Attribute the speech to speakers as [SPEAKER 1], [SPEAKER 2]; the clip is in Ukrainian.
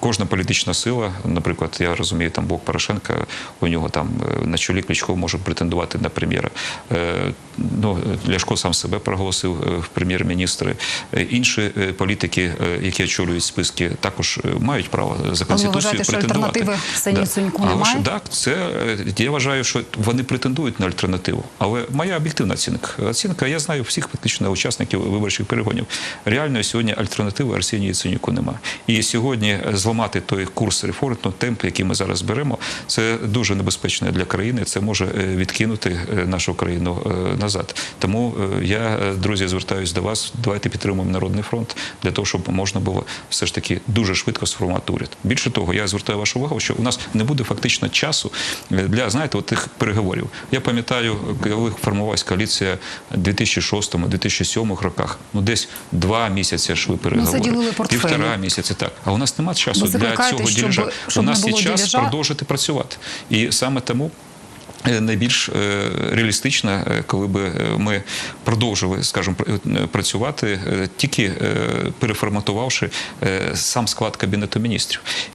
[SPEAKER 1] Кожна політична сила, наприклад, я розумію, там Блок Порошенка, у нього там е, на чолі Кличко може претендувати на прем'єра. Е, Ну, Ляшко сам себе проголосив е, в прем'єр-міністри. Інші політики, які очолюють списки, також мають право за
[SPEAKER 2] Але
[SPEAKER 1] конституцією
[SPEAKER 2] вважаєте, що
[SPEAKER 1] претендувати.
[SPEAKER 2] альтернативи
[SPEAKER 1] Але ж
[SPEAKER 2] немає?
[SPEAKER 1] так, це я вважаю, що вони претендують на альтернативу. Але моя об'єктивна оцінка. Оцінка, я знаю всіх фактично учасників виборчих перегонів. Реально сьогодні альтернативи Арсенії Яценюку немає. І сьогодні зламати той курс реформ, той темп, який ми зараз беремо, це дуже небезпечно для країни. Це може е, відкинути е, нашу країну е, назад. Тому я, друзі, звертаюся до вас. Давайте підтримуємо народний фронт для того, щоб можна було все ж таки дуже швидко сформувати уряд. Більше того, я звертаю вашу увагу, що у нас не буде фактично часу для знаєте, от тих переговорів. Я пам'ятаю, коли формувалась коаліція у 2006-2007 роках. Ну десь два місяці йшли переговори.
[SPEAKER 2] ділили портфелі.
[SPEAKER 1] півтора місяці. Так, а у нас немає часу
[SPEAKER 2] Ви
[SPEAKER 1] для цього
[SPEAKER 2] щоб-
[SPEAKER 1] У нас є час
[SPEAKER 2] ділежа?
[SPEAKER 1] продовжити працювати, і саме тому. е, Найбільш е, реалістично, е, коли би ми продовжили, скажімо, пр- працювати, тільки переформатувавши сам склад кабінету міністрів.